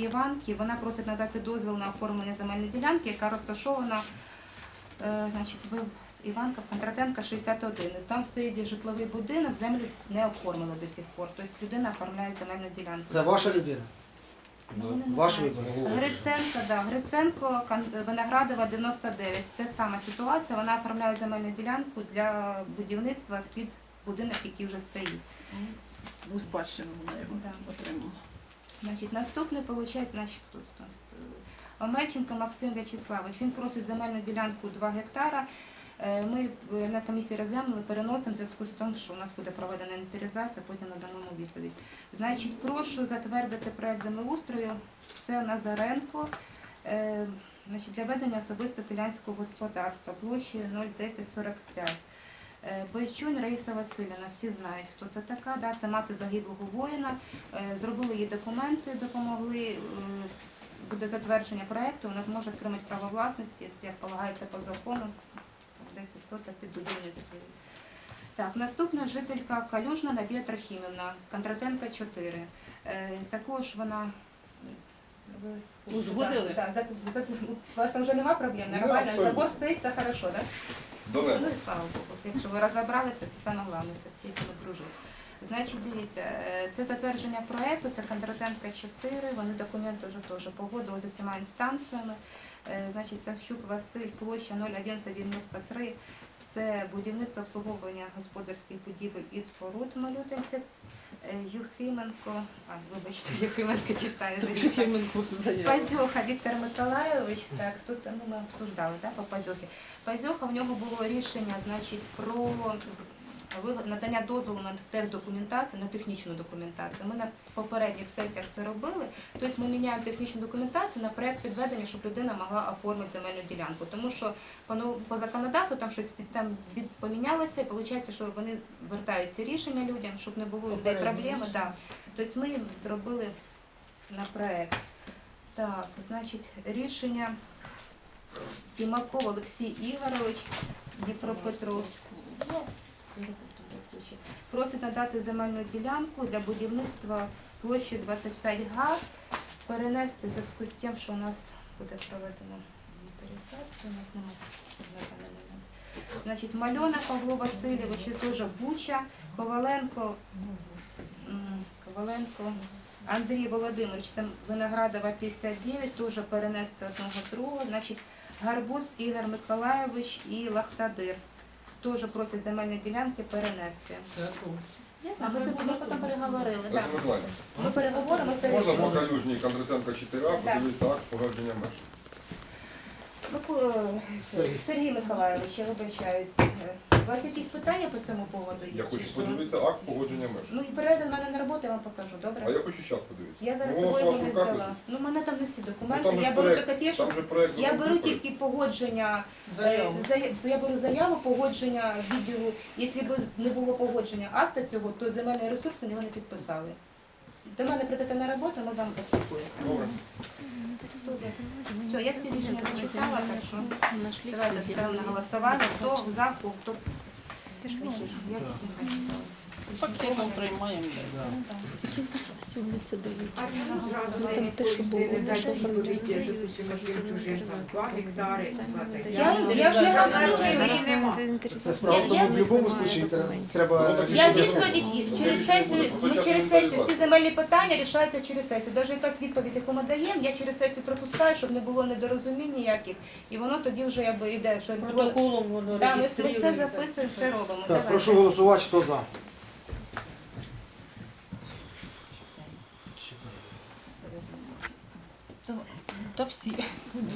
Іванки. Вона просить надати дозвіл на оформлення земельної ділянки, яка розташована е, значить, в Іванка Кондратенка 61. Там стоїть житловий будинок, землю не оформили до сих пор. Тобто людина оформляє земельну ділянку. Це ваша людина? Ну, вони Ваш вибір? Гриценко, да, Гриценко, Виноградова 99. Те сама ситуація. Вона оформляє земельну ділянку для будівництва під будинок, який вже стоїть. У спадщину вона його Да. отримала. Значить, наступне виходить, значить, тут у Омельченко Максим В'ячеславович. Він просить земельну ділянку 2 гектара. Е, Ми е, на комісії розглянули, переносимо в зв'язку з тим, що у нас буде проведена інвентаризація, потім надамо відповідь. Значить, прошу затвердити проект землеустрою. Це Назаренко. е, Значить, для ведення особисто селянського господарства площі 01045. Е, Бойчунь Раїса Васильівна, всі знають, хто це така. Да? Це мати загиблого воїна. Е, Зробили їй документи, допомогли. е, Буде затвердження проєкту, вона зможе отримати право власності, як полагається по закону, 10 соток під будівництво. Так, наступна жителька Калюжна Надія Трохімівна, Кондратенка 4. Е, також вона. Узгодили? Так, за, за, у вас там вже нема проблем, нормально, забор стоїть, все хорошо, так? Ну і слава Богу, якщо ви розібралися, це саме головне, це всі цим дружать. Значить, дивіться, е, це затвердження проєкту, це Кондратенка 4, вони документи вже теж погодили з усіма інстанціями. Е, Значить, Савчук Василь, площа 01193, це будівництво обслуговування господарських будівель і споруд в Малютинці. Е, Юхименко, а, вибачте, Юхименко читаю. Пазьоха Віктор Миколайович, так, тут це ну, ми обсуждали, да, по Пазьохі. Пазьоха, в нього було рішення, значить, про надання дозволу на техдокументацію, на технічну документацію. Ми на попередніх сесіях це робили. Тобто ми міняємо технічну документацію на проєкт підведення, щоб людина могла оформити земельну ділянку. Тому що по, законодавству там щось там помінялося, і виходить, що вони вертають ці рішення людям, щоб не було людей проблеми. Да. Тобто ми зробили на проєкт. Так, значить, рішення Тімаков Олексій Ігорович, Дніпропетровськ. Просить надати земельну ділянку для будівництва площі 25 га, перенести в зв'язку з тим, що у нас буде проведена інвентаризація, у нас немає на даний момент. Значить, Мальона Павло Васильович, теж Буча, Коваленко, Коваленко Андрій Володимирович, це Виноградова 59, теж перенести одного другого. Значить, Гарбуз Ігор Миколайович і Лахтадир. Теж просять земельні ділянки перенести. Я знаю, ми з ними ми потім переговорили. Так. Ми переговоримо все можна по рішимо. калюжній Кондратенка 4А подивитися акт погодження меж? Мико- Сергій. Сергій Миколайович, я вибачаюсь. У вас якісь питання по цьому поводу є? Я хочу подивитися акт погодження меж. Ну і перейде до мене на роботу, я вам покажу, добре? А я хочу зараз подивитися. Я зараз з Ну, собою в не руках взяла. лежить. Ну, в мене там не всі Ну, документи. там же я беру проект- таке те, що Там же проект я беру тільки погодження, е, Заяву. зая- я беру заяву, погодження відділу. Якщо б не було погодження акта цього, то земельні ресурси його не підписали. До мене прийдете на роботу, ми з вами поспілкуємося. Добре. Все, я всі рішення зачитала, так що давайте ставимо на голосування. Хто за, хто я всі зачитала. Пакетом приймаємо. Да. Скільки запасів дають? А чому зразу Ну, там те, що було, що оформляли. допустимо, яким чужим там 2 гектари, 20 Я, я ж не говорю. Це справа в тому, в будь-якому випадку треба Ну, Я рішення сесії. через сесію, ми через сесію всі земельні питання рішаються через сесію. Навіть якась відповідь, яку ми даємо, я через сесію пропускаю, щоб не було недорозумінь ніяких. І воно тоді вже якби йде, що Протоколом воно Да, ми, ми все реєструється. записуємо, все робимо. Так, прошу голосувати, хто за. Та всі.